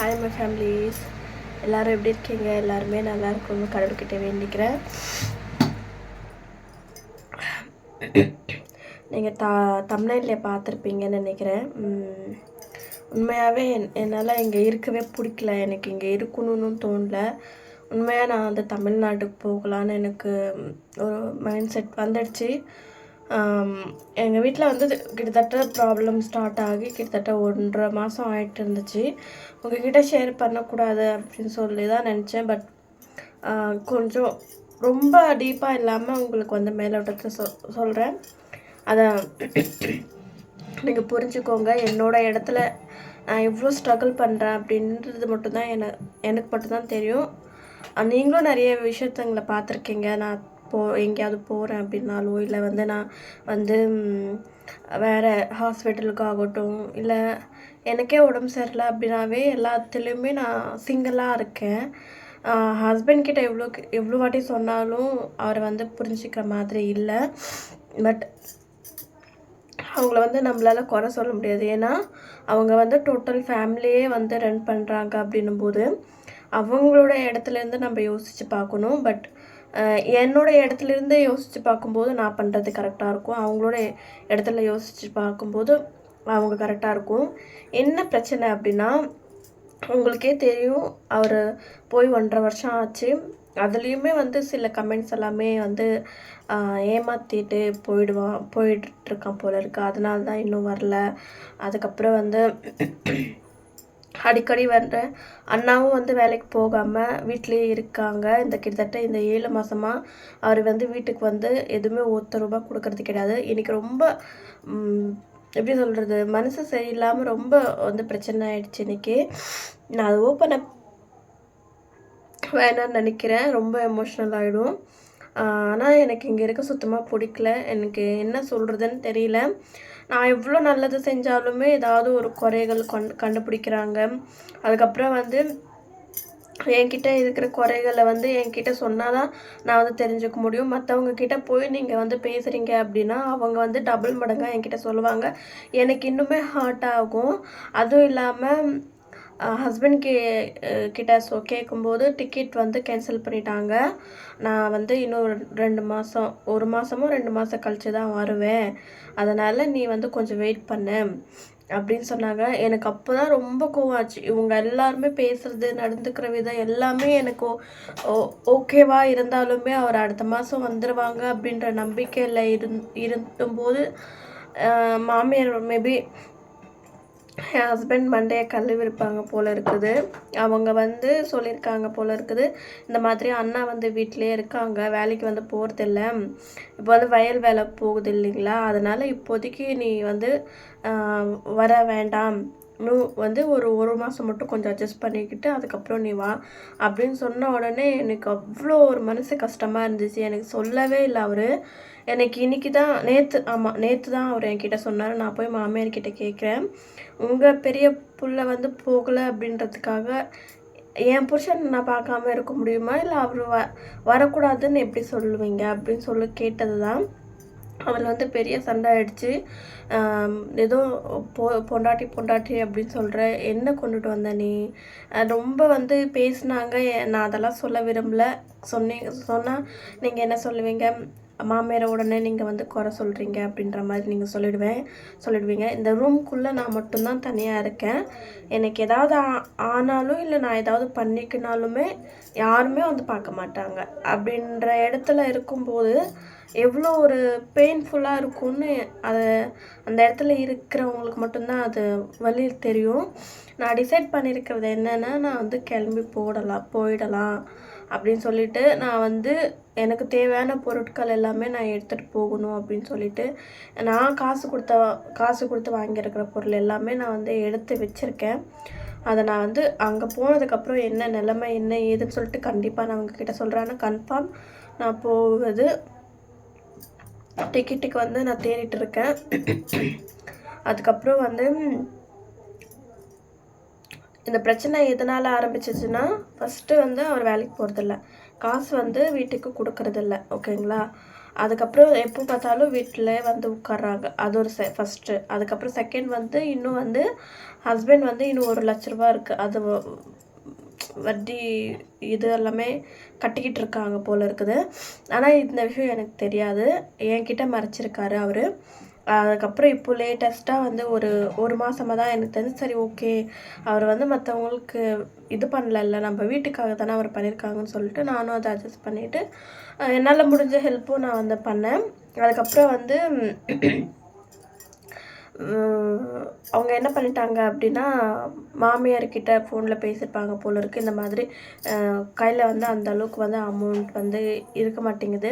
Hi my families எல்லோரும் எப்படி இருக்கீங்க? எல்லாருமே நல்லா இருக்கணும் கடவுள்கிட்ட வேண்டிக்கிறேன். நீங்கள் த தமிழ்நாட்டில் பார்த்துருப்பீங்கன்னு நினைக்கிறேன். உண்மையாகவே என் என்னால் இங்கே இருக்கவே பிடிக்கல. எனக்கு இங்கே இருக்கணும்னு தோணல. உண்மையாக நான் வந்து தமிழ்நாட்டுக்கு போகலான்னு எனக்கு ஒரு மைண்ட் செட் வந்துடுச்சு. எங்கள் வீட்டில் வந்து கிட்டத்தட்ட ப்ராப்ளம் ஸ்டார்ட் ஆகி கிட்டத்தட்ட ஒன்றரை மாதம் ஆயிட்டு இருந்துச்சு. உங்ககிட்ட ஷேர் பண்ணக்கூடாது அப்படின்னு சொல்லி தான் நினச்சேன் பட் கொஞ்சம் ரொம்ப டீப்பாக இல்லாமல் உங்களுக்கு வந்து மேலோட்டத்தை சொ சொல்கிறேன் அதை நீங்கள் புரிஞ்சுக்கோங்க. என்னோடய இடத்துல நான் எவ்வளோ ஸ்ட்ரகிள் பண்ணுறேன் அப்படின்றது மட்டும்தான் என எனக்கு மட்டும்தான் தெரியும். நீங்களும் நிறைய விஷயத்தங்களை பார்த்துருக்கீங்க. நான் போ எங்கேயாவது போகிறேன் அப்படின்னாலோ இல்லை வந்து நான் வந்து வேறு ஹாஸ்பிட்டலுக்கு ஆகட்டும் இல்லை எனக்கே உடம்பு சரியில்லை அப்படின்னாவே எல்லாத்துலேயுமே நான் சிங்கிளாக இருக்கேன். ஹஸ்பண்ட் கிட்ட எவ்வளோ எவ்வளோ வாட்டி சொன்னாலும் அவரை வந்து புரிஞ்சுக்கிற மாதிரி இல்லை. பட் அவங்கள வந்து நம்மளால் குறை சொல்ல முடியாது. ஏன்னா அவங்க வந்து டோட்டல் ஃபேமிலியே வந்து ரன் பண்ணுறாங்க அப்படின்னும் போது அவங்களோட இடத்துலேருந்து நம்ம யோசித்து பார்க்கணும். பட் என்னோட இடத்துலேருந்து யோசித்து பார்க்கும்போது நான் பண்ணுறது கரெக்டாக இருக்கும். அவங்களோட இடத்துல யோசித்து பார்க்கும்போது அவங்க கரெக்டாக இருக்கும். என்ன பிரச்சனை அப்படின்னா உங்களுக்கே தெரியும் அவர் போய் ஒன்றரை வருஷம் ஆச்சு. அதுலேயுமே வந்து சில கமெண்ட்ஸ் எல்லாமே வந்து ஏமாற்றிட்டு போயிடுவான் போயிட்டுருக்கான் போல இருக்குது அதனால தான் இன்னும் வரல. அதுக்கப்புறம் வந்து அடிக்கடி வர்ற அண்ணாவும் வந்து வேலைக்கு போகாமல் வீட்டிலேயே இருக்காங்க. இந்த கிட்டத்தட்ட இந்த ஏழு மாதமாக அவர் வந்து வீட்டுக்கு வந்து எதுவுமே ஒத்த ரூபாய் கொடுக்கறது கிடையாது. இன்றைக்கி ரொம்ப எப்படி சொல்கிறது மனசு சரியில்லாமல் ரொம்ப வந்து பிரச்சனை ஆயிடுச்சு இன்னைக்கு. நான் அது ஓப்பனை வேணாம்னு நினைக்கிறேன். ரொம்ப எமோஷ்னல் ஆகிடும் ஆனால் எனக்கு இங்கே இருக்க சுத்தமாக பிடிக்கல. எனக்கு என்ன சொல்கிறதுன்னு தெரியல. நான் எவ்வளோ நல்லது செஞ்சாலுமே ஏதாவது ஒரு குறைகள் கொண் கண்டுபிடிக்கிறாங்க. அதுக்கப்புறம் வந்து என்கிட்ட இருக்கிற குறைகளை வந்து என்கிட்ட சொன்னால் தான் நான் வந்து தெரிஞ்சுக்க முடியும். மற்றவங்க கிட்ட போய் நீங்கள் வந்து பேசுகிறீங்க அப்படின்னா அவங்க வந்து டபுள் மடங்காக என்கிட்ட சொல்லுவாங்க. எனக்கு இன்னுமே ஹார்ட் ஆகும். அதுவும் இல்லாமல் ஹஸ்பண்ட் கே கிட்ட ஸோ கேட்கும்போது டிக்கெட் வந்து கேன்சல் பண்ணிட்டாங்க. நான் வந்து இன்னும் ரெண்டு மாதம் ஒரு மாதமோ ரெண்டு மாதம் கழித்து தான் வருவேன். அதனால் நீ வந்து கொஞ்சம் வெயிட் பண்ணு அப்படின்னு சொன்னாங்க. எனக்கு அப்போ தான் ரொம்ப கோவம் ஆச்சு. இவங்க எல்லாருமே பேசுகிறது நடந்துக்கிற விதம் எல்லாமே எனக்கு ஓ- ஓகேவா இருந்தாலுமே அவர் அடுத்த மாதம் வந்துடுவாங்க அப்படின்ற நம்பிக்கையில் இருந் இருந்தும்போது மாமியார் மேபி என் ஹஸ்பண்ட் மண்டையை கழுவி இருப்பாங்க இருக்குது. அவங்க வந்து சொல்லியிருக்காங்க போல் இருக்குது. இந்த மாதிரி அண்ணா வந்து வீட்டிலே இருக்காங்க. வேலைக்கு வந்து போகிறதில்ல இப்போ வந்து வயல் வேலை போகுது இல்லைங்களா? அதனால் இப்போதைக்கு நீ வந்து வர வேண்டாம். இன்னும் வந்து ஒரு ஒரு மாதம் மட்டும் கொஞ்சம் அட்ஜஸ்ட் பண்ணிக்கிட்டு அதுக்கப்புறம் நீ வா. அப்படின்னு சொன்ன உடனே எனக்கு அவ்வளோ ஒரு மனசு கஷ்டமாக இருந்துச்சு. எனக்கு சொல்லவே இல்லை அவர். எனக்கு இன்னைக்கு தான் நேற்று ஆமாம் நேற்று தான் அவர் என்கிட்ட சொன்னார். நான் போய் மாமியார்கிட்ட கேட்குறேன் உங்கள் பெரிய புள்ள வந்து போகலை அப்படின்றதுக்காக என் புருஷன் நான் பார்க்காம இருக்க முடியுமா? இல்லை அவர் வ வரக்கூடாதுன்னு எப்படி சொல்லுவீங்க? அப்படின்னு சொல்லி கேட்டது தான் அதில் வந்து பெரிய சண்டை ஆயிடுச்சு ஏதோ பொ பொண்டாட்டி பொண்டாட்டி அப்படின்னு சொல்கிற என்ன கொண்டுட்டு வந்த நீ? ரொம்ப வந்து பேசினாங்க. நான் அதெல்லாம் சொல்ல விரும்பல. சொன்னீங்க சொன்னால் நீங்கள் என்ன சொல்லுவீங்க? மாமியாரை உடனே நீங்கள் வந்து குறை சொல்கிறீங்க அப்படின்ற மாதிரி நீங்கள் சொல்லிடுவேன் சொல்லிடுவீங்க. இந்த ரூம்குள்ளே நான் மட்டும்தான் தனியாக இருக்கேன். எனக்கு ஏதாவது ஆ- ஆனாலும் இல்லை நான் ஏதாவது பண்ணிக்கினாலுமே யாருமே வந்து பார்க்க மாட்டாங்க. அப்படின்ற இடத்துல இருக்கும்போது எவ்வளோ ஒரு பெயின்ஃபுல்லாக இருக்கும்னு அதை அந்த இடத்துல இருக்கிறவங்களுக்கு மட்டும்தான் அது வழி தெரியும். நான் டிசைட் பண்ணியிருக்கிறது என்னென்னா நான் வந்து கிளம்பி போடலாம் போயிடலாம் அப்படின்னு சொல்லிட்டு நான் வந்து எனக்கு தேவையான பொருட்கள் எல்லாமே நான் எடுத்துகிட்டு போகணும் அப்படின்னு சொல்லிட்டு நான் காசு கொடுத்த காசு கொடுத்து வாங்கியிருக்கிற பொருள் எல்லாமே நான் வந்து எடுத்து வச்சுருக்கேன். அதை நான் வந்து அங்கே போனதுக்கப்புறம் என்ன நிலமை என்ன ஏதுன்னு சொல்லிட்டு கண்டிப்பாக நான் அவங்கக்கிட்ட சொல்கிறேன் ஆனால் கன்ஃபார்ம் நான் போவது டிக்கெட்டுக்கு வந்து நான் தேடிட்டு இருக்கேன். அதுக்கப்புறம் வந்து இந்த பிரச்சனை எதனால் ஆரம்பிச்சிச்சுன்னா ஃபஸ்ட்டு வந்து அவர் வேலைக்கு போகிறதில்ல காசு வந்து வீட்டுக்கு கொடுக்கறதில்ல ஓகேங்களா? அதுக்கப்புறம் எப்போ பார்த்தாலும் வீட்டில் வந்து உட்கார்றாங்க. அது ஒரு செ ஃபஸ்ட்டு அதுக்கப்புறம் செகண்ட் வந்து இன்னும் வந்து ஹஸ்பண்ட் வந்து இன்னும் ஒரு லட்ச ரூபா இருக்குது அது வட்டி இது எல்லாமே கட்டிக்கிட்டு இருக்காங்க போல இருக்குது. ஆனால் இந்த விஷயம் எனக்கு தெரியாது. என்கிட்ட மறைச்சிருக்காரு அவர். அதுக்கப்புறம் இப்போ லேட்டஸ்ட்டாக வந்து ஒரு ஒரு மாதமாக தான் எனக்கு தெரிஞ்சு சரி ஓகே அவர் வந்து மற்றவங்களுக்கு இது பண்ணலல்ல நம்ம வீட்டுக்காக தானே அவர் பண்ணியிருக்காங்கன்னு சொல்லிட்டு நானும் அதை அட்ஜஸ்ட் பண்ணிவிட்டு என்னால் முடிஞ்ச ஹெல்ப்பும் நான் வந்து பண்ணேன். அதுக்கப்புறம் வந்து அவங்க என்ன பண்ணிட்டாங்க அப்படின்னா மாமியார்கிட்ட ஃபோனில் பேசியிருப்பாங்க போல இருக்குது இந்த மாதிரி கையில் வந்து அந்த அளவுக்கு வந்து அமௌண்ட் வந்து இருக்க மாட்டேங்குது.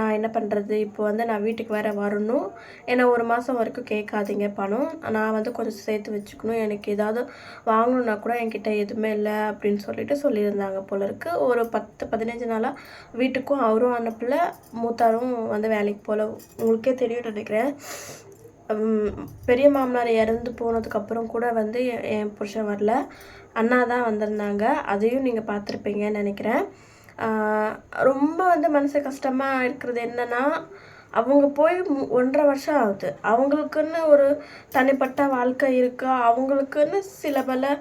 நான் என்ன பண்ணுறது இப்போ வந்து நான் வீட்டுக்கு வேறு வரணும். ஏன்னா ஒரு மாதம் வரைக்கும் கேட்காதீங்க பணம். நான் வந்து கொஞ்சம் சேர்த்து வச்சுக்கணும். எனக்கு ஏதாவது வாங்கணுன்னா கூட என்கிட்ட எதுவுமே இல்லை அப்படின்னு சொல்லிட்டு சொல்லியிருந்தாங்க போல இருக்குது ஒரு பத்து பதினஞ்சு நாளாக வீட்டுக்கும் அவரும் அனுப்பல. மூத்தாரும் வந்து வேலைக்கு போகல உங்களுக்கே தெரியும் நினைக்கிறேன். பெரிய மாமனார் இறந்து போனதுக்கப்புறம் கூட வந்து என் புருஷன் வரல. அண்ணா தான் வந்திருந்தாங்க. அதையும் நீங்கள் பார்த்துருப்பீங்கன்னு நினைக்கிறேன். ரொம்ப வந்து மனசு கஷ்டமாக இருக்கிறது என்னென்னா அவங்க போய் ஒன்றரை வருஷம் ஆகுது. அவங்களுக்குன்னு ஒரு தனிப்பட்ட வாழ்க்கை இருக்கா? அவங்களுக்குன்னு சில பல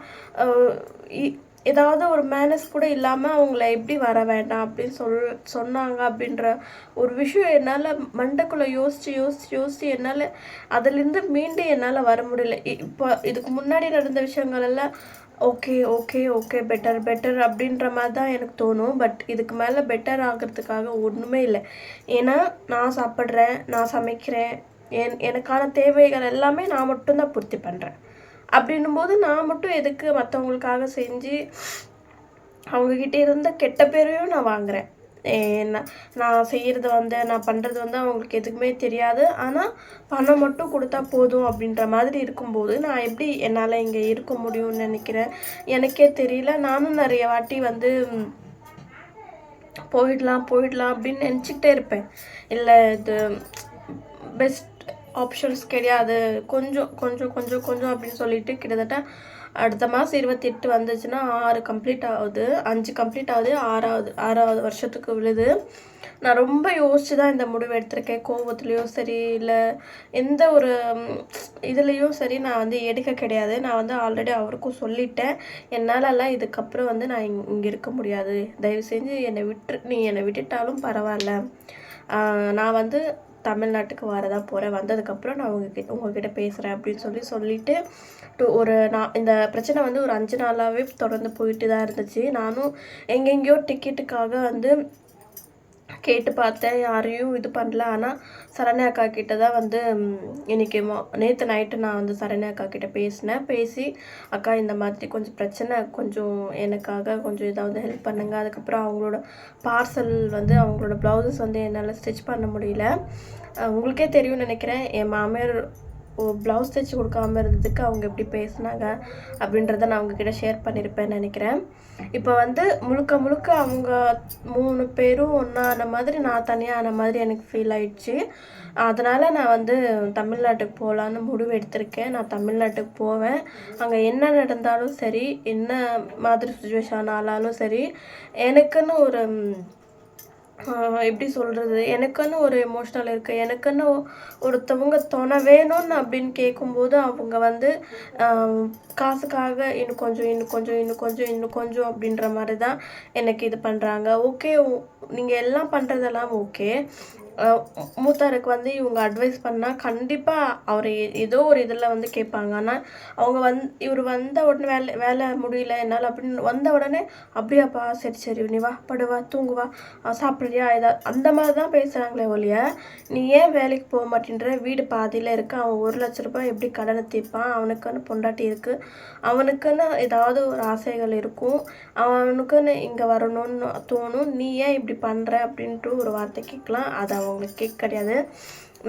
இ- ஏதாவது ஒரு மேனஸ் கூட இல்லாமல் அவங்கள எப்படி வர வேண்டாம் அப்படின்னு சொல் சொன்னாங்க அப்படின்ற ஒரு விஷயம் என்னால் மண்டக்குள்ளே யோசித்து யோசித்து யோசித்து என்னால் அதுலேருந்து மீண்டும் என்னால் வர முடியல. இப்போ இதுக்கு முன்னாடி நடந்த விஷயங்கள் எல்லாம் okay okay okay better better அப்படின்ற மாதிரி தான் எனக்கு தோணும். பட் இதுக்கு மேலே பெட்டர் ஆகிறதுக்காக ஒன்றுமே இல்லை. ஏன்னா நான் சாப்பிட்றேன் நான் சமைக்கிறேன் என் எனக்கான தேவைகள் எல்லாமே நான் மட்டும்தான் பூர்த்தி பண்ணுறேன் அப்படின்னும் போது நான் மட்டும் எதுக்கு மற்றவங்களுக்காக செஞ்சு அவங்கக்கிட்ட இருந்த கெட்ட பேரையும் நான் வாங்குறேன். என்ன நான் செய்கிறது வந்து நான் பண்ணுறது வந்து அவங்களுக்கு எதுக்குமே தெரியாது. ஆனால் பணம் மட்டும் கொடுத்தா போதும் அப்படின்ற மாதிரி இருக்கும்போது நான் எப்படி என்னால் இங்கே இருக்க முடியும்னு நினைக்கிறேன்? எனக்கே தெரியல. நானும் நிறைய வாட்டி வந்து போயிடலாம் போயிடலாம் அப்படின்னு நினச்சிக்கிட்டே இருப்பேன். இல்லை இது பெஸ்ட் ஆப்ஷன்ஸ் கிடையாது. கொஞ்சம் கொஞ்சம் கொஞ்சம் கொஞ்சம் அப்படின்னு சொல்லிட்டு கிட்டத்தட்ட அடுத்த மாதம் இருபத்தி எட்டு வந்துச்சுன்னா ஆறு கம்ப்ளீட் ஆகுது. அஞ்சு கம்ப்ளீட் ஆகுது. ஆறாவது ஆறாவது வருஷத்துக்கு விழுது. நான் ரொம்ப யோசிச்சு தான் இந்த முடிவு எடுத்திருக்கேன். கோபத்துலேயும் சரி இல்லை எந்த ஒரு இதுலேயும் சரி நான் வந்து எடுக்க கிடையாது. நான் வந்து ஆல்ரெடி அவருக்கும் சொல்லிட்டேன். என்னாலலாம் இதுக்கப்புறம் வந்து நான் இங் இங்கே இருக்க முடியாது. தயவு செஞ்சு என்னை விட்டு நீ என்னை விட்டுட்டாலும் பரவாயில்ல. நான் வந்து தமிழ்நாட்டுக்கு வரதா போகிறேன் வந்ததுக்கப்புறம் நான் உங்ககிட்ட உங்ககிட்ட பேசுகிறேன் அப்படின்னு சொல்லி சொல்லிட்டு டூ ஒரு நான் இந்த பிரச்சனை வந்து ஒரு அஞ்சு நாளாகவே தொடர்ந்து போயிட்டு தான் இருந்துச்சு. நானும் எங்கெங்கேயோ டிக்கெட்டுக்காக வந்து கேட்டு பார்த்தேன் யாரையும் இது பண்ணல. ஆனால் சரண்யா அக்கா கிட்ட தான் வந்து இன்றைக்கி நேற்று நைட்டு நான் வந்து சரண்யா அக்கா கிட்ட பேசினேன். பேசி அக்கா இந்த மாதிரி கொஞ்சம் பிரச்சனை கொஞ்சம் எனக்காக கொஞ்சம் ஏதாவது ஹெல்ப் பண்ணுங்க. அதுக்கப்புறம் அவங்களோட பார்சல் வந்து அவங்களோட ப்ளவுசஸ் வந்து என்னால் ஸ்டிச் பண்ண முடியல. உங்களுக்கே தெரியும்னு நினைக்கிறேன். என் மாமியார் ப்ளவுஸ் தைச்சி கொடுக்காம இருந்ததுக்கு அவங்க எப்படி பேசுனாங்க அப்படின்றத நான் அவங்கக்கிட்ட ஷேர் பண்ணியிருப்பேன்னு நினைக்கிறேன். இப்போ வந்து முழுக்க முழுக்க அவங்க மூணு பேரும் ஒன்றான மாதிரி நான் தனியாக ஆன மாதிரி எனக்கு ஃபீல் ஆயிடுச்சு. அதனால் நான் வந்து தமிழ்நாட்டுக்கு போகலான்னு முடிவு எடுத்திருக்கேன். நான் தமிழ்நாட்டுக்கு போவேன். அங்கே என்ன நடந்தாலும் சரி என்ன மாதிரி சுச்சுவேஷன் ஆனாலும் சரி எனக்குன்னு ஒரு எப்படி சொல்கிறது எனக்குன்னு ஒரு எமோஷ்னல் இருக்குது எனக்குன்னு ஒருத்தவங்க துணை வேணும்னு அப்படின்னு கேட்கும்போது அவங்க வந்து காசுக்காக இன்னும் கொஞ்சம் இன்னும் கொஞ்சம் இன்னும் கொஞ்சம் இன்னும் கொஞ்சம் அப்படின்ற மாதிரி தான் எனக்கு இது பண்ணுறாங்க ஓகே நீங்கள் எல்லாம் பண்ணுறதெல்லாம் ஓகே மூத்தாருக்கு வந்து இவங்க அட்வைஸ் பண்ணால் கண்டிப்பாக அவர் எ- ஏதோ ஒரு இதில் வந்து கேட்பாங்க ஆனால் அவங்க வந் இவர் வந்த உடனே வேலை வேலை முடியல என்னால் அப்படின்னு வந்த உடனே அப்படியாப்பா சரி சரி நீ வா படுவா தூங்குவா சாப்பிட்றியா? ஏதா அந்த மாதிரி தான் பேசுகிறாங்களே ஒழிய நீ ஏன் வேலைக்கு போக மாட்டேன்ற? வீடு பாதியில் இருக்கு. அவன் ஒரு லட்ச ரூபாய் எப்படி கடனை தீர்ப்பான்? அவனுக்குன்னு பொண்டாட்டி இருக்குது அவனுக்குன்னு ஏதாவது ஒரு ஆசைகள் இருக்கும். அவனுக்குன்னு இங்கே வரணும்னு தோணும். நீ ஏன் இப்படி பண்ணுற அப்படின்ட்டு ஒரு வார்த்தை கேட்கலாம். அது அவங்களுக்கு கேட்க கிடையாது.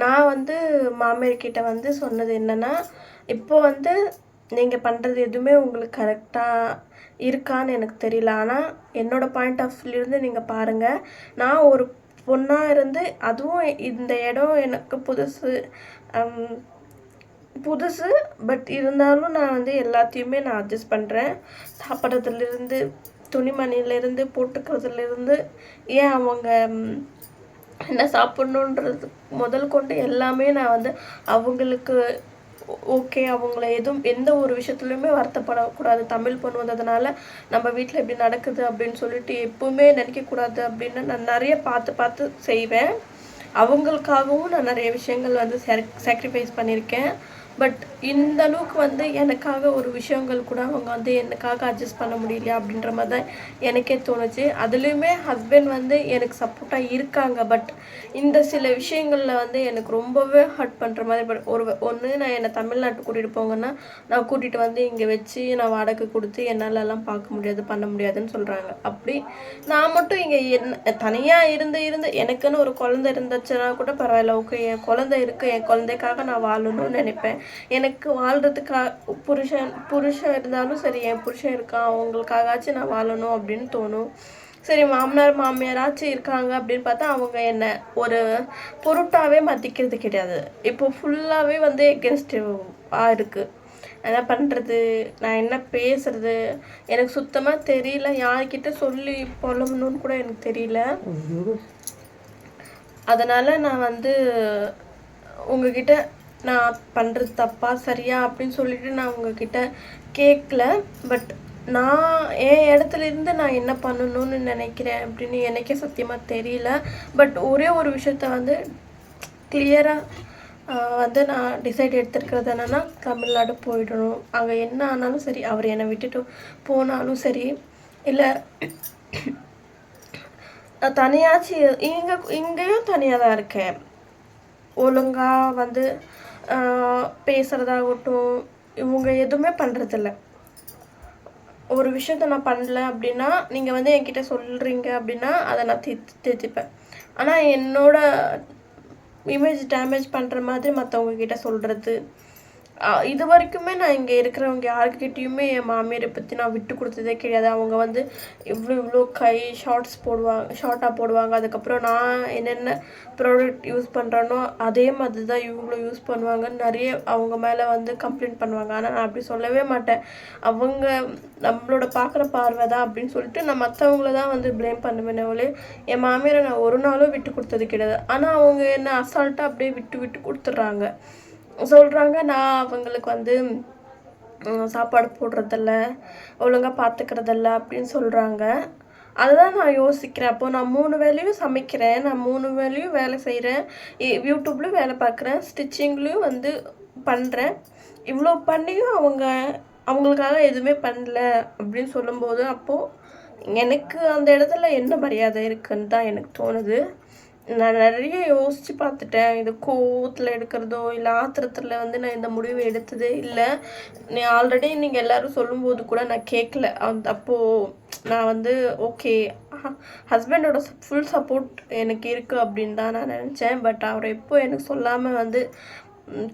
நான் வந்து மாமியார் கிட்ட வந்து சொன்னது என்னன்னா இப்போ வந்து நீங்கள் பண்ணுறது எதுவுமே உங்களுக்கு கரெக்டாக இருக்கான்னு எனக்கு தெரியல. ஆனால் என்னோட பாயிண்ட் ஆஃப் வியூலேருந்து நீங்கள் பாருங்கள் நான் ஒரு பொண்ணாக இருந்து அதுவும் இந்த இடம் எனக்கு புதுசு புதுசு. பட் இருந்தாலும் நான் வந்து எல்லாத்தையுமே நான் அட்ஜஸ்ட் பண்ணுறேன் சாப்பிட்றதுலேருந்து துணிமணிலேருந்து போட்டுக்கிறதுலேருந்து ஏன் அவங்க என்ன சாப்பிட்ணுன்றது முதல் கொண்டு எல்லாமே நான் வந்து அவங்களுக்கு ஓகே அவங்கள எதுவும் எந்த ஒரு விஷயத்துலையுமே வருத்தப்படக்கூடாது. தமிழ் பொண்ணு வந்ததுனால நம்ம வீட்டில் இப்படி நடக்குது அப்படின்னு சொல்லிட்டு எப்பவுமே நினைக்கக்கூடாது அப்படின்னு நான் நிறைய பார்த்து பார்த்து செய்வேன். அவங்களுக்காகவும் நான் நிறைய விஷயங்கள் வந்து சாக்ரிஃபைஸ் பண்ணியிருக்கேன். பட் இந்த அளவுக்கு வந்து எனக்காக ஒரு விஷயங்கள் கூட அவங்க வந்து எனக்காக அட்ஜஸ்ட் பண்ண முடியலையா அப்படின்ற மாதிரி தான் எனக்கே தோணுச்சு. அதுலேயுமே ஹஸ்பண்ட் வந்து எனக்கு சப்போர்ட்டாக இருக்காங்க. பட் இந்த சில விஷயங்களில் வந்து எனக்கு ரொம்பவே ஹர்ட் பண்ணுற மாதிரி பட் ஒரு ஒன்று நான் என்னை தமிழ்நாட்டு கூட்டிகிட்டு போங்கன்னா நான் கூட்டிகிட்டு வந்து இங்கே வச்சு நான் வாடகை கொடுத்து என்னாலலாம் பார்க்க முடியாது பண்ண முடியாதுன்னு சொல்கிறாங்க அப்படி நான் மட்டும் இங்கே என்ன தனியாக இருந்து இருந்து எனக்குன்னு ஒரு குழந்தை இருந்துச்சுன்னா கூட பரவாயில்ல ஓகே என் குழந்தை இருக்குது என் குழந்தைக்காக நான் வாழணும்னு நினைப்பேன். எனக்கு வாழ்கிறதுக்காக புருஷன் புருஷன் இருந்தாலும் சரி என் புருஷன் இருக்கான் அவங்களுக்காகாச்சும் நான் வாழணும் அப்படின்னு தோணும். சரி மாமனார் மாமியாராச்சும் இருக்காங்க அப்படின்னு பார்த்தா அவங்க என்ன ஒரு பொருட்டாவே மதிக்கிறது கிடையாது. இப்போ ஃபுல்லாகவே வந்து எகென்ஸ்டிவாக இருக்குது என்ன பண்ணுறது நான் என்ன பேசுறது? எனக்கு சுத்தமாக தெரியல. யார்கிட்ட சொல்லி புலம்பணும்னு கூட எனக்கு தெரியல. அதனால் நான் வந்து உங்ககிட்ட நான் பண்ணுறது தப்பா சரியா அப்படின்னு சொல்லிட்டு நான் உங்ககிட்ட கேட்கல பட் நான் என் இடத்துல இருந்து நான் என்ன பண்ணணும்னு நினைக்கிறேன் அப்படின்னு எனக்கே சத்தியமாக தெரியல. பட் ஒரே ஒரு விஷயத்த வந்து கிளியராக வந்து நான் டிசைட் எடுத்துருக்கிறது என்னென்னா தமிழ்நாடு போயிடணும். அங்கே என்ன ஆனாலும் சரி அவர் என்னை விட்டுட்டு போனாலும் சரி இல்லை தனியாச்சு இங்கே இங்கேயும் தனியாக தான் இருக்கேன். ஒழுங்காக வந்து பேசுகிறதாகட்டும் இவங்க எதுவுமே பண்ணுறதில்ல ஒரு விஷயத்த நான் பண்ணல அப்படின்னா நீங்கள் வந்து என்கிட்ட சொல்கிறீங்க அப்படின்னா அதை நான் தி திருத்திப்பேன். ஆனால் என்னோட இமேஜ் டேமேஜ் பண்ணுற மாதிரி மற்றவங்க கிட்ட சொல்கிறது இது வரைக்குமே நான் இங்கே இருக்கிறவங்க யாருக்கிட்டேயுமே என் மாமியாரை பற்றி நான் விட்டு கொடுத்ததே கிடையாது. அவங்க வந்து இவ்வளோ இவ்வளோ கை ஷார்ட்ஸ் போடுவாங்க ஷார்ட்டாக போடுவாங்க. அதுக்கப்புறம் நான் என்னென்ன ப்ராடக்ட் யூஸ் பண்ணுறேனோ அதே மாதிரி தான் இவங்களும் யூஸ் பண்ணுவாங்கன்னு நிறைய அவங்க மேலே வந்து கம்ப்ளைண்ட் பண்ணுவாங்க. ஆனால் நான் அப்படி சொல்லவே மாட்டேன். அவங்க நம்மளோட பார்க்குற பார்வை தான் அப்படின்னு சொல்லிட்டு நான் மற்றவங்கள தான் வந்து ப்ளேம் பண்ணுவேனே என் மாமியாரை நான் ஒரு நாளும் விட்டு கொடுத்தது கிடையாது. ஆனால் அவங்க என்ன அசால்ட்டாக அப்படியே விட்டு விட்டு கொடுத்துட்றாங்க. சொல்கிறாங்க நான் அவங்களுக்கு வந்து சாப்பாடு போடுறதில்ல ஒழுங்காக பார்த்துக்கிறதில்ல அப்படின்னு சொல்கிறாங்க அதுதான் நான் யோசிக்கிறேன். அப்போது நான் மூணு வேலையும் சமைக்கிறேன். நான் மூணு வேலையும் வேலை செய்கிறேன் யூடியூப்லேயும் வேலை பார்க்குறேன் ஸ்டிச்சிங்லேயும் வந்து பண்ணுறேன் இவ்வளோ பண்ணியும் அவங்க அவங்களுக்காக எதுவுமே பண்ணல அப்படின்னு சொல்லும்போது அப்போது எனக்கு அந்த இடத்துல என்ன மரியாதை இருக்குன்னு தான் எனக்கு தோணுது. நான் நிறைய யோசித்து பார்த்துட்டேன். இது கோவத்தில் எடுக்கிறதோ இல்லை ஆத்திரத்தில் வந்து நான் இந்த முடிவு எடுத்ததே இல்லை. நீ ஆல்ரெடி நீங்கள் எல்லோரும் சொல்லும்போது கூட நான் கேட்கல அந்த அப்போது நான் வந்து ஓகே ஹஸ்பண்டோட ஃபுல் சப்போர்ட் எனக்கு இருக்குது அப்படின்னு தான் நான் நினச்சேன். பட் அவர் எப்போ எனக்கு சொல்லாமல் வந்து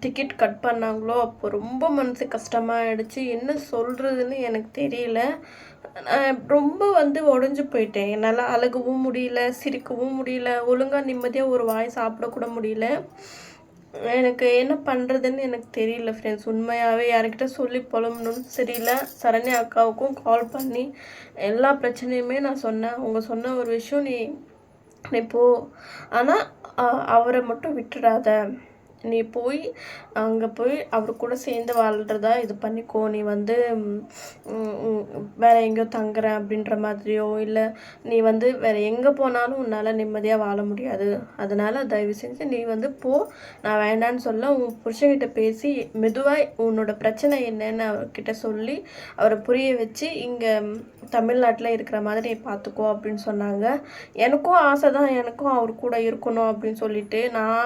டிக்கெட் கட் பண்ணாங்களோ அப்போ ரொம்ப மனசு கஷ்டமாகிடுச்சு என்ன சொல்கிறதுன்னு எனக்கு தெரியல. ரொம்ப வந்து உடஞ்சி போயிட்டேன். என்னால் அழுகவும் முடியல சிரிக்கவும் முடியல ஒழுங்காக நிம்மதியாக ஒரு வாய் சாப்பிடக்கூட முடியல. எனக்கு என்ன பண்ணுறதுன்னு எனக்கு தெரியல ஃப்ரெண்ட்ஸ் உண்மையாகவே யார்கிட்ட சொல்லி புலம்பணும்னு தெரியல. சரண்யா அக்காவுக்கும் கால் பண்ணி எல்லா பிரச்சனையுமே நான் சொன்னேன். அவங்க சொன்ன ஒரு விஷயம் நீ நீ போ. ஆனால் அவரை மட்டும் விட்டுடாத நீ போய் அங்கே போய் அவர் கூட சேர்ந்து வாழ்கிறதா இது பண்ணிக்கோ. நீ வந்து வேறு எங்கேயோ தங்குற அப்படின்ற மாதிரியோ இல்லை நீ வந்து வேறு எங்கே போனாலும் உன்னால் நிம்மதியாக வாழ முடியாது. அதனால் தயவு செஞ்சு நீ வந்து போ. நான் வேண்டான்னு சொல்ல உன் புருஷன்கிட்ட பேசி மெதுவாக உன்னோட பிரச்சனை என்னன்னு அவர்கிட்ட சொல்லி அவரை புரிய வச்சு இங்கே தமிழ்நாட்டில் இருக்கிற மாதிரி பார்த்துக்கோ அப்படின்னு சொன்னாங்க. எனக்கும் ஆசை தான் எனக்கும் அவர் கூட இருக்கணும் அப்படின்னு சொல்லிட்டு நான்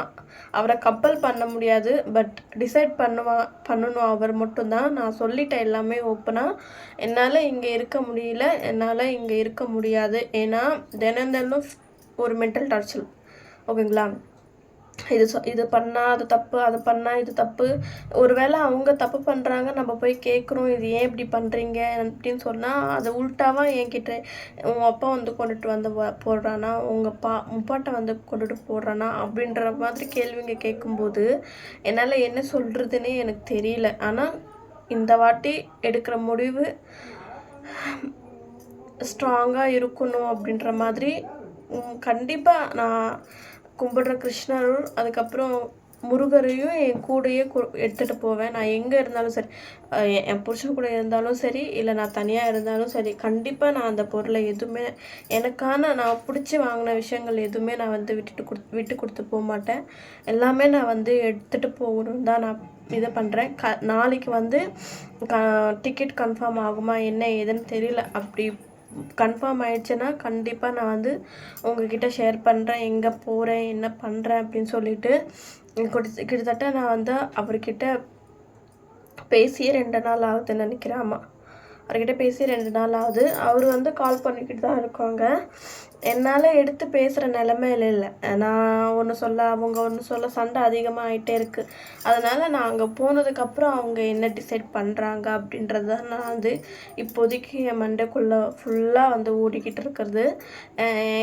அவரை கப்பல் பண்ண முடியாது பட் டிசைட் பண்ணுவா பண்ணணும். அவர் மட்டும்தான். நான் சொல்லிட்டேன் எல்லாமே ஓப்பனாக என்னால் இங்கே இருக்க முடியல. என்னால் இங்கே இருக்க முடியாது. ஏன்னா தினம் தினம் ஒரு மென்டல் டார்ச்சல் ஓகேங்களா இது சொ இது பண்ணால் அது தப்பு அது பண்ணால் இது தப்பு. ஒருவேளை அவங்க தப்பு பண்ணுறாங்க நம்ம போய் கேட்குறோம் இது ஏன் இப்படி பண்ணுறீங்க அப்படின்னு சொன்னால் அது உள்டாவாக என்கிட்ட உன் அப்பா வந்து கொண்டுட்டு வந்து போடுறானா உங்கள் பா முப்பாட்டை வந்து கொண்டுட்டு போடுறானா அப்படின்ற மாதிரி கேள்விங்க கேட்கும்போது என்னால் என்ன சொல்கிறதுனே எனக்கு தெரியல. ஆனால் இந்த வாட்டி எடுக்கிற முடிவு ஸ்ட்ராங்காக இருக்கணும் அப்படின்ற மாதிரி கண்டிப்பாக நான் கும்பிடுற கிருஷ்ணரும் அதுக்கப்புறம் முருகரையும் என் கூடயே எடுத்துகிட்டு போவேன். நான் எங்கே இருந்தாலும் சரி என் புருஷன் கூட இருந்தாலும் சரி இல்லை நான் தனியாக இருந்தாலும் சரி கண்டிப்பாக நான் அந்த பொருளை எதுவுமே எனக்கான நான் பிடிச்சி வாங்கின விஷயங்கள் எதுவுமே நான் வந்து விட்டுட்டு கொடு விட்டு கொடுத்து போக மாட்டேன். எல்லாமே நான் வந்து எடுத்துகிட்டு போகணும் தான் நான் இதை பண்ணுறேன் க நாளைக்கு வந்து க டிக்கெட் கன்ஃபார்ம் ஆகுமா என்ன ஏதுன்னு தெரியல. அப்படி கன்ஃபார்ம் ஆயிடுச்சுன்னா கண்டிப்பாக நான் வந்து உங்ககிட்ட ஷேர் பண்ணுறேன் எங்கே போகிறேன் என்ன பண்ணுறேன் அப்படின்னு சொல்லிட்டு கிட்டத்தட்ட நான் வந்து அவர்கிட்ட பேசியே ரெண்டு நாள் ஆகுதுன்னு நினைக்கிறேன். ஆமாம் அவர்கிட்ட பேசி ரெண்டு நாள் ஆகுது. அவர் வந்து கால் பண்ணிக்கிட்டு தான் இருக்காங்க. என்னால் எடுத்து பேசுகிற நிலமையில இல்லை. நான் ஒன்று சொல்ல அவங்க ஒன்று சொல்ல சண்டை அதிகமாக ஆகிட்டே இருக்குது அதனால் நான் அங்கே போனதுக்கப்புறம் அவங்க என்ன டிசைட் பண்ணுறாங்க அப்படின்றது தான் நான் வந்து இப்போதைக்கு என் மண்டைக்குள்ளே ஃபுல்லாக வந்து ஓடிக்கிட்டு இருக்கிறது.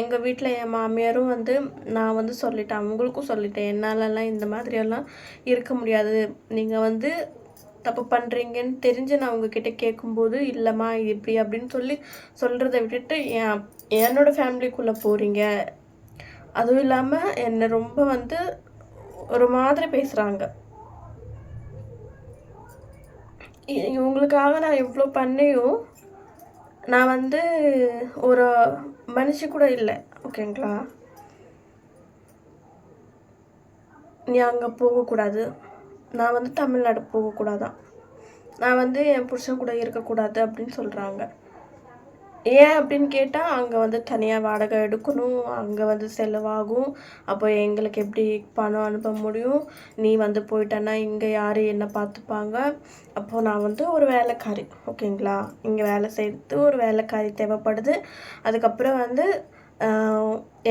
எங்கள் வீட்டில் என் மாமியாரும் வந்து நான் வந்து சொல்லிட்டேன் அவங்களுக்கும் சொல்லிட்டேன் என்னாலலாம் இந்த மாதிரியெல்லாம் இருக்க முடியாது. நீங்கள் வந்து தப்பு பண்ணுறீங்கன்னு தெரிஞ்சு நான் உங்ககிட்ட கேட்கும்போது இல்லைம்மா இது இப்படி அப்படின்னு சொல்லி சொல்கிறத விட்டுட்டு என் என்னோடய ஃபேமிலிக்குள்ளே போகிறீங்க அதுவும் இல்லாமல் என்னை ரொம்ப வந்து ஒரு மாதிரி பேசுகிறாங்க இவங்களுக்காக நான் இவ்வளோ பண்ணியும் நான் வந்து ஒரு மனுஷி கூட இல்லை ஓகேங்களா? நீ அங்கே போகக்கூடாது. நான் வந்து தமிழ்நாடு போகக்கூடாதான். நான் வந்து என் புருஷன் கூட இருக்கக்கூடாது அப்படின்னு சொல்கிறாங்க ஏன் அப்படின்னு கேட்டால் அங்கே வந்து தனியாக வாடகை எடுக்கணும் அங்கே வந்து செலவாகும். அப்போ எங்களுக்கு எப்படி பணம் அனுப்ப முடியும்? நீ வந்து போயிட்டேன்னா இங்கே யார் என்ன பார்த்துப்பாங்க அப்போது நான் வந்து ஒரு வேலைக்காரி ஓகேங்களா இங்கே வேலை செய்கிறது ஒரு வேலைக்காரி தேவைப்படுது. அதுக்கப்புறம் வந்து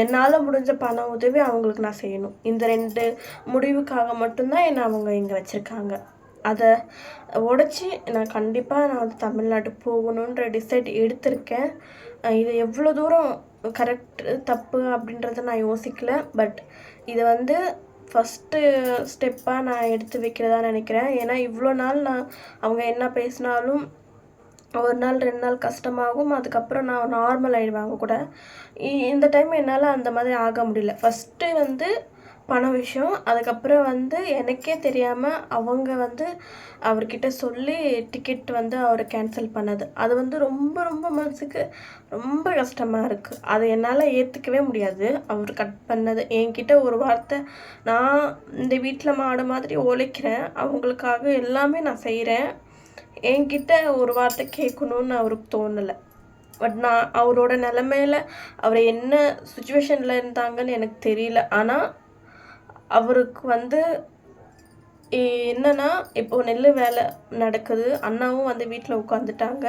என்னால் முடிஞ்ச பண உதவி அவங்களுக்கு நான் செய்யணும். இந்த ரெண்டு முடிவுக்காக மட்டும்தான் என்னை அவங்க இங்கே வச்சுருக்காங்க. அதை உடச்சி நான் கண்டிப்பாக நான் வந்து தமிழ்நாட்டு போகணுன்ற டிசைட் எடுத்திருக்கேன். இது எவ்வளோ தூரம் கரெக்ட் தப்பு அப்படின்றத நான் யோசிக்கல. பட் இதை வந்து ஃபஸ்ட்டு ஸ்டெப்பாக நான் எடுத்து வைக்கிறதா நினைக்கிறேன். ஏன்னா இவ்வளோ நாள் நான் அவங்க என்ன பேசினாலும் ஒரு நாள் ரெண்டு நாள் கஷ்டமாகும். அதுக்கப்புறம் நான் நார்மல் ஆகிடுவாங்க கூட. இந்த டைம் என்னால் அந்த மாதிரி ஆக முடியல. ஃபஸ்ட்டு வந்து பண விஷயம். அதுக்கப்புறம் வந்து எனக்கே தெரியாமல் அவங்க வந்து அவர்கிட்ட சொல்லி டிக்கெட் வந்து அவர் கேன்சல் பண்ணது. அது வந்து ரொம்ப ரொம்ப மனசுக்கு ரொம்ப கஷ்டமாக இருக்குது அது என்னால் ஏற்றுக்கவே முடியாது. அவர் கட் பண்ணது. என்கிட்ட ஒரு வார்த்தை நான் இந்த வீட்டில் மாடு மாதிரி உழைக்கிறேன். அவங்களுக்காக எல்லாமே நான் செய்கிறேன் என்கிட்ட ஒரு வார்த்தை கேட்கணுன்னு அவருக்கு தோணலை. பட் நான் அவரோட நிலமையில அவர் என்ன சுச்சுவேஷனில் இருந்தாங்கன்னு எனக்கு தெரியல. ஆனால் அவருக்கு வந்து என்னன்னா இப்போ நெல் வேலை நடக்குது. அண்ணாவும் வந்து வீட்டில் உட்காந்துட்டாங்க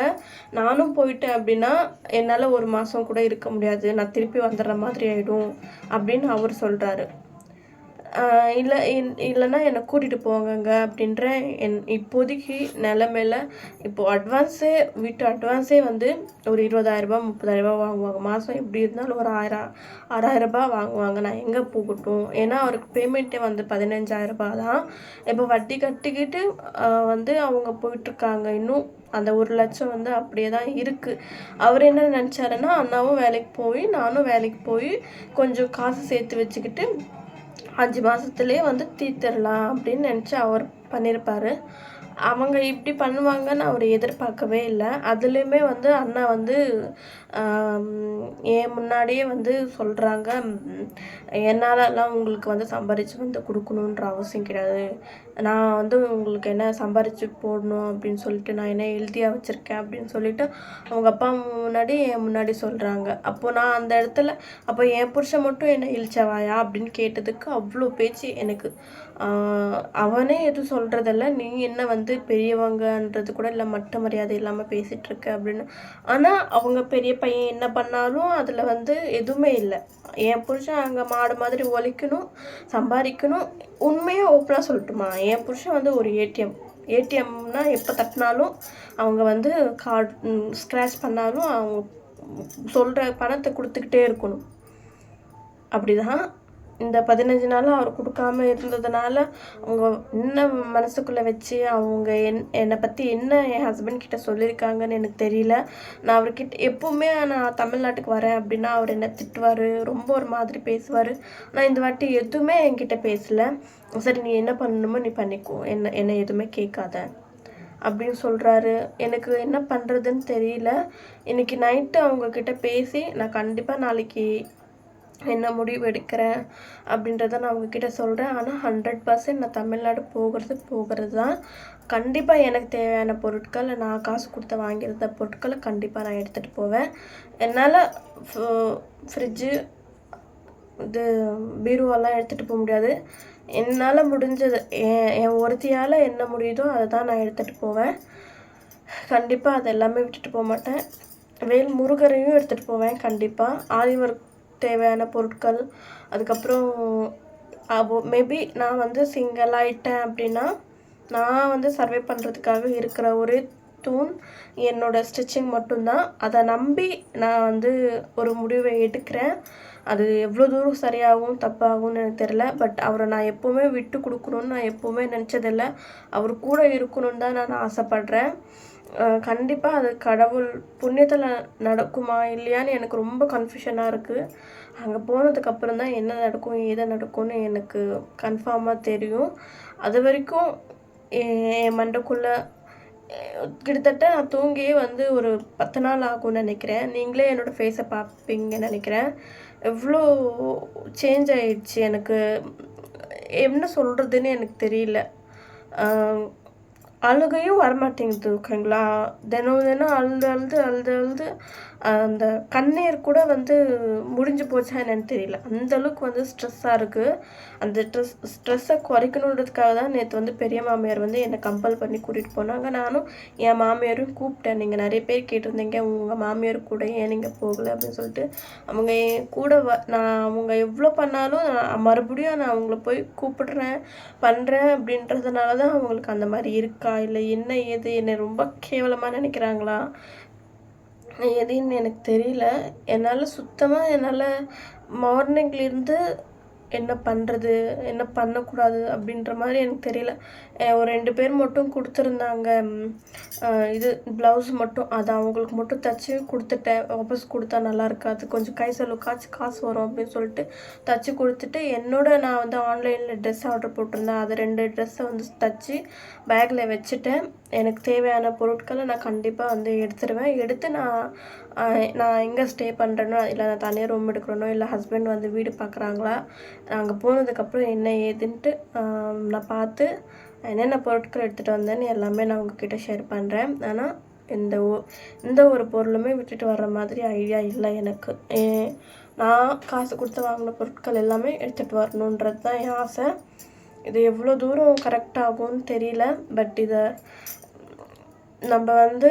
நானும் போயிட்டேன் அப்படின்னா என்னால் ஒரு மாதம் கூட இருக்க முடியாது. நான் திருப்பி வந்துடுற மாதிரி ஆகிடும் அப்படின்னு அவர் சொல்கிறாரு இல்லை இல்லைன்னா என்னை கூட்டிகிட்டு போங்கங்க அப்படின்ற என் இப்போதைக்கு நிலமையில இப்போது அட்வான்ஸே வீட்டு அட்வான்ஸே வந்து ஒரு இருபதாயிரரூபா முப்பதாயிரரூபா வாங்குவாங்க. மாதம் எப்படி இருந்தாலும் ஒரு ஆயிரம் ஆறாயிரரூபா வாங்குவாங்க. நான் எங்கே போகட்டும்? ஏன்னா அவருக்கு பேமெண்ட்டே வந்து பதினஞ்சாயிரரூபா தான். இப்போ வட்டி கட்டிக்கிட்டு வந்து அவங்க போயிட்டுருக்காங்க. இன்னும் அந்த ஒரு லட்சம் வந்து அப்படியே தான் இருக்குது அவர் என்ன நினச்சாருன்னா அண்ணாவும் வேலைக்கு போய் நானும் வேலைக்கு போய் கொஞ்சம் காசு சேர்த்து வச்சுக்கிட்டு அஞ்சு மாதத்துலேயே வந்து தீர்த்திடலாம் அப்படின்னு நினச்சி அவர் பண்ணியிருப்பார் அவங்க இப்படி பண்ணுவாங்கன்னு அவர் எதிர்பார்க்கவே இல்லை. அதுலேயுமே வந்து அண்ணா வந்து ஏன் முன்னாடியே வந்து சொல்கிறாங்க என்னாலலாம் உங்களுக்கு வந்து சம்பாரித்து வந்து கொடுக்கணுன்ற அவசியம் கிடையாது. நான் வந்து உங்களுக்கு என்ன சம்பாரித்து போடணும் அப்படின்னு சொல்லிட்டு நான் என்ன எழுதியாக வச்சுருக்கேன் அப்படின்னு சொல்லிட்டு அவங்க அப்பா முன்னாடி என் முன்னாடி சொல்கிறாங்க அப்போது நான் அந்த இடத்துல அப்போ என் புருஷன் மட்டும் என்ன இழிச்சவாயா அப்படின்னு கேட்டதுக்கு அவ்வளோ பேச்சு எனக்கு அவனே எதுவும் சொல்கிறதில்ல நீ என்ன வந்து பெரியவங்கன்றது கூட இல்லை மட்ட மரியாதை இல்லாமல் பேசிகிட்ருக்க அப்படின்னு. ஆனால் அவங்க பெரிய பையன் என்ன பண்ணாலும் அதில் வந்து எதுவுமே இல்லை. என் புருஷன் அங்கே மாடு மாதிரி ஒழிக்கணும் சம்பாதிக்கணும். உண்மையாக ஓப்பனாக சொல்லட்டுமா? என் புருஷன் வந்து ஒரு ஏடிஎம். ஏடிஎம்னா எப்போ தட்டினாலும் அவங்க வந்து கார்டு ஸ்க்ராச் பண்ணாலும் அவங்க சொல்கிற பணத்தை கொடுத்துக்கிட்டே இருக்கணும். அப்படி தான் இந்த பதினஞ்சு நாளும் அவர் கொடுக்காம இருந்ததுனால அவங்க என்ன மனசுக்குள்ளே வச்சு அவங்க என் என்னை பற்றி என்ன என் ஹஸ்பண்ட் கிட்ட சொல்லியிருக்காங்கன்னு எனக்கு தெரியல. நான் அவர்கிட்ட எப்போவுமே நான் தமிழ்நாட்டுக்கு வரேன் அப்படின்னா அவர் என்ன திட்டுவார் ரொம்ப ஒரு மாதிரி பேசுவார். நான் இந்த வாட்டி எதுவுமே என்கிட்ட பேசலை. சரி நீ என்ன பண்ணணுமோ நீ பண்ணிக்கோ. என்ன என்னை எதுவுமே கேட்காத அப்படின்னு சொல்கிறாரு எனக்கு என்ன பண்ணுறதுன்னு தெரியல. இன்றைக்கி நைட்டு அவங்கக்கிட்ட பேசி நான் கண்டிப்பாக நாளைக்கு என்ன முடிவு எடுக்கிறேன் அப்படின்றத நான் உங்ககிட்ட சொல்கிறேன் ஆனால் ஹண்ட்ரட் பர்சன்ட் நான் தமிழ்நாடு போகிறது போகிறது தான். கண்டிப்பாக எனக்கு தேவையான பொருட்கள் நான் காசு கொடுத்து வாங்கியிருந்த பொருட்களை கண்டிப்பாக நான் எடுத்துகிட்டு போவேன். என்னால் ஃப்ரிட்ஜு இது பீரோவெல்லாம் எடுத்துகிட்டு போக முடியாது. என்னால் முடிஞ்சது என் என் ஒருத்தியால் என்ன முடியுதோ அதை தான் நான் எடுத்துகிட்டு போவேன். கண்டிப்பாக அது எல்லாமே விட்டுட்டு போக மாட்டேன். வேல் முருகரையும் எடுத்துகிட்டு போவேன் கண்டிப்பாக ஆலிவருக்கு தேவையான பொருட்கள். அதுக்கப்புறம் மேபி நான் வந்து சிங்கிள் ஆகிட்டேன் அப்படின்னா நான் வந்து சர்வே பண்ணுறதுக்காக இருக்கிற ஒரு தூண் என்னோடய ஸ்டிச்சிங் மட்டும்தான். அதை நம்பி நான் வந்து ஒரு முடிவை எடுக்கிறேன். அது எவ்வளோ தூரம் சரியாகும் தப்பாகும்னு எனக்கு தெரில பட் அவரை நான் எப்போவுமே விட்டு கொடுக்கணுன்னு நான் எப்போவுமே நினச்சதில்ல. அவர் கூட இருக்கணும்னு தான் நான் ஆசைப்பட்றேன். கண்டிப்பாக அது கடவுள் புண்ணியத்தில் நடக்குமா இல்லையான்னு எனக்கு ரொம்ப கன்ஃபியூஷனாக இருக்குது அங்கே போனதுக்கப்புறம் தான் என்ன நடக்கும் ஏது நடக்கும்னு எனக்கு கன்ஃபார்மாக தெரியும். அது வரைக்கும் என் மண்டக்குள்ளே கிட்டத்தட்ட நான் தூங்கியே வந்து ஒரு பத்து நாள் ஆகும்னு நினைக்கிறேன். நீங்களே என்னோடய ஃபேஸை பார்ப்பீங்கன்னு நினைக்கிறேன். எவ்வளோ சேஞ்ச் ஆயிடுச்சு எனக்கு. என்ன சொல்கிறதுன்னு எனக்கு தெரியல. அழுகையும் வரமாட்டேங்குது ஓகேங்களா? தினம் தினம் அழுது அழுது அழுது அழுது அந்த கண்ணீர் கூட வந்து முடிஞ்சு போச்சா என்னன்னு தெரியல. அந்த அளவுக்கு வந்து ஸ்ட்ரெஸ்ஸாக இருக்குது அந்த ஸ்ட்ரெஸ் ஸ்ட்ரெஸ்ஸை குறைக்கணுன்றதுக்காக தான் நேற்று வந்து பெரிய மாமியார் வந்து என்னை கம்பல் பண்ணி கூட்டிகிட்டு போனாங்க. நானும் என் மாமியாரும் கூப்பிட்டேன். நீங்கள் நிறைய பேர் கேட்டிருந்தீங்க. உங்கள் மாமியார் கூட ஏன் நீங்கள் போகலை அப்படின்னு சொல்லிட்டு. அவங்க என் கூட வ நான் அவங்க எவ்வளோ பண்ணாலும் நான் மறுபடியும் நான் அவங்கள போய் கூப்பிடுறேன் பண்ணுறேன் அப்படின்றதுனால தான் அவங்களுக்கு அந்த மாதிரி இருக்கா இல்லை என்ன ஏது? என்னை ரொம்ப கேவலமாக நினைக்கிறாங்களா? எதுன்னு எனக்கு தெரியல. என்னால் சுத்தமாக என்னால் மார்னிங்லேருந்து என்ன பண்ணுறது என்ன பண்ணக்கூடாது? அப்படின்ற மாதிரி எனக்கு தெரியல. ஒரு ரெண்டு பேர் மட்டும் கொடுத்துருந்தாங்க. இது ப்ளவுஸ் மட்டும் அதை அவங்களுக்கு மட்டும் தைச்சி கொடுத்துட்டேன். வாபஸ் கொடுத்தா நல்லா இருக்காது. கொஞ்சம் கை செலவுக்காச்சும் காசு வரும் அப்படின்னு சொல்லிட்டு தைச்சி கொடுத்துட்டு என்னோட நான் வந்து ஆன்லைனில் ட்ரெஸ் ஆர்டர் போட்டிருந்தேன். அது ரெண்டு ட்ரெஸ்ஸை வந்து தைச்சி பேக்கில் வச்சுட்டேன். எனக்கு தேவையான பொருட்களை நான் கண்டிப்பாக வந்து எடுத்துருவேன். எடுத்து நான் நான் எங்கே ஸ்டே பண்ணுறேனோ இல்லை நான் தனியாக ரூம் எடுக்கிறேனோ இல்லை ஹஸ்பண்ட் வந்து வீடு பார்க்குறாங்களா அங்கே போனதுக்கப்புறம் என்ன ஏதுன்ட்டு நான் பார்த்து என்னென்ன பொருட்கள் எடுத்துகிட்டு வந்தேன்னு எல்லாமே நான் உங்ககிட்ட ஷேர் பண்ணுறேன் ஆனால் இந்த ஓ எந்த ஒரு பொருளுமே விட்டுட்டு வர்ற மாதிரி ஐடியா இல்லை எனக்கு. நான் காசு கொடுத்து வாங்கின பொருட்கள் எல்லாமே எடுத்துகிட்டு வரணுன்றது தான் என் ஆசை. இது எவ்வளோ தூரம் கரெக்டாகும்னு தெரியல. பட் இதை நம்ம வந்து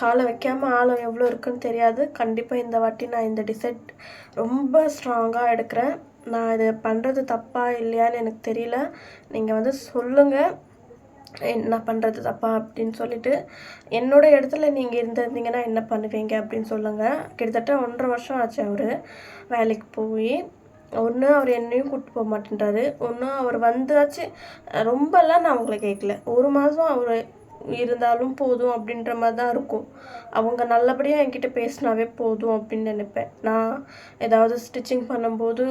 காலை வைக்காமல் ஆழம் எவ்வளோ இருக்குன்னு தெரியாது. கண்டிப்பாக இந்த வாட்டி நான் இந்த டிசைட் ரொம்ப ஸ்ட்ராங்காக எடுக்கிறேன். நான் இது பண்ணுறது தப்பா இல்லையான்னு எனக்கு தெரியல. நீங்கள் வந்து சொல்லுங்கள் என்ன பண்ணுறது தப்பா அப்படின்னு சொல்லிட்டு என்னோடய இடத்துல நீங்கள் இருந்திருந்தீங்கன்னா என்ன பண்ணுவீங்க அப்படின்னு சொல்லுங்கள் கிட்டத்தட்ட ஒன்றரை வருஷம் ஆச்சு அவர் வேலைக்கு போய். ஒன்று அவர் என்னையும் கூப்பிட்டு போக மாட்டேன்றாரு. ஒன்று அவர் வந்தாச்சு. ரொம்பலாம் நான் அவங்கள கேட்கல ஒரு மாதம் அவர் இருந்தாலும் போதும் அப்படின்ற மாதிரி தான் இருக்கும். அவங்க நல்லபடியாக என்கிட்ட பேசினாவே போதும் அப்படின்னு நினைப்பேன். நான் ஏதாவது ஸ்டிச்சிங் பண்ணும்போது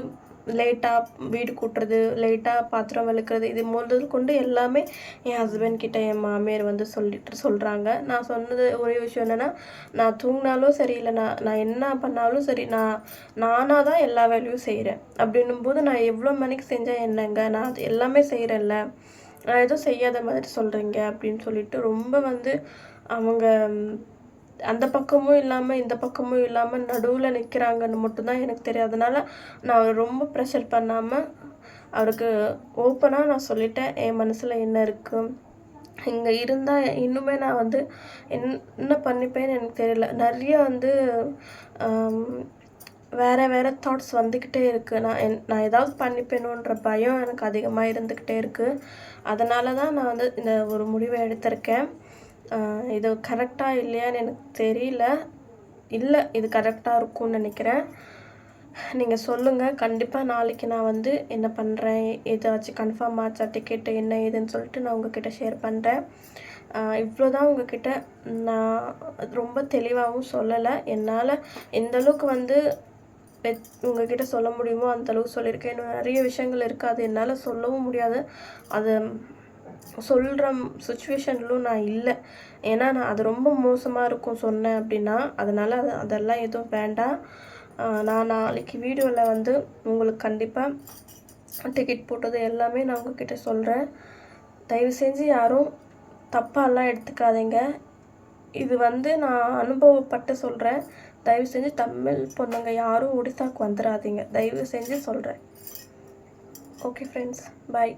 லேட்டாக வீடு கூட்டுறது லேட்டாக பாத்திரம் விளக்குறது இது முதல் கொண்டு எல்லாமே என் ஹஸ்பண்ட் கிட்ட என் மாமியார் வந்து சொல்லிட்டு சொல்கிறாங்க நான் சொன்னது ஒரே விஷயம் என்னென்னா நான் தூங்கினாலும் சரி இல்லை நான் நான் என்ன பண்ணாலும் சரி நான் நானாக தான் எல்லா வேலையும் செய்கிறேன் அப்படின்னும் போது நான் எவ்வளோ மணிக்கு செஞ்சால் என்னங்க? நான் அது எல்லாமே செய்கிறேன்ல நான் எதுவும் செய்யாத மாதிரி சொல்கிறீங்க அப்படின்னு சொல்லிட்டு ரொம்ப வந்து அவங்க அந்த பக்கமும் இல்லாமல் இந்த பக்கமும் இல்லாமல் நடுவில் நிற்கிறாங்கன்னு மட்டும்தான் எனக்கு தெரியும். அதனால் நான் ரொம்ப ப்ரெஷர் பண்ணாமல் அவருக்கு ஓப்பனாக நான் சொல்லிட்டேன். என் மனசில் என்ன இருக்குது இங்கே இருந்தால் இன்னுமே நான் வந்து என்ன பண்ணிப்பேன்னு எனக்கு தெரியல. நிறைய வந்து வேறு வேறு தாட்ஸ் வந்துக்கிட்டே இருக்குது நான் என் நான் ஏதாவது பண்ணிப்பேணுன்ற பயம் எனக்கு அதிகமாக இருந்துக்கிட்டே இருக்குது அதனால தான் நான் வந்து இந்த ஒரு முடிவை எடுத்திருக்கேன். இது கரெக்டாக இல்லையான்னு எனக்கு தெரியல. இல்லை இது கரெக்டாக இருக்கும்னு நினைக்கிறேன். நீங்கள் சொல்லுங்கள் கண்டிப்பாக நாளைக்கு நான் வந்து என்ன பண்ணுறேன் ஏதாச்சும் கன்ஃபார்ம் ஆச்சா டிக்கெட்டு என்ன ஏதுன்னு சொல்லிட்டு நான் உங்ககிட்ட ஷேர் பண்ணுறேன் இவ்வளோ தான் உங்ககிட்ட நான் ரொம்ப தெளிவாகவும் சொல்லலை. என்னால் எந்தளவுக்கு வந்து உங்ககிட்ட சொல்ல முடியுமோ அந்தளவுக்கு சொல்லியிருக்கேன். இன்னும் நிறைய விஷயங்கள் இருக்குது அது என்னால் சொல்லவும் முடியாது. அது சொல்கிற சுச்சுவேஷன்லும் நான் இல்லை. ஏன்னா நான் அது ரொம்ப மோசமாக இருக்கும் சொன்னேன் அப்படின்னா அதனால் அது அதெல்லாம் எதுவும் வேண்டாம். நான் நாளைக்கு வீடியோவில் வந்து உங்களுக்கு கண்டிப்பாக டிக்கெட் போட்டது எல்லாமே நான் உங்ககிட்ட சொல்கிறேன் தயவு செஞ்சு யாரும் தப்பாலாம் எடுத்துக்காதீங்க. இது வந்து நான் அனுபவப்பட்டு சொல்கிறேன் தயவு செஞ்சு தமிழ் பொண்ணுங்க யாரும் ஒடிசாக்கு வந்துடாதீங்க. தயவு செஞ்சு சொல்கிறேன் ஓகே ஃப்ரெண்ட்ஸ் பாய்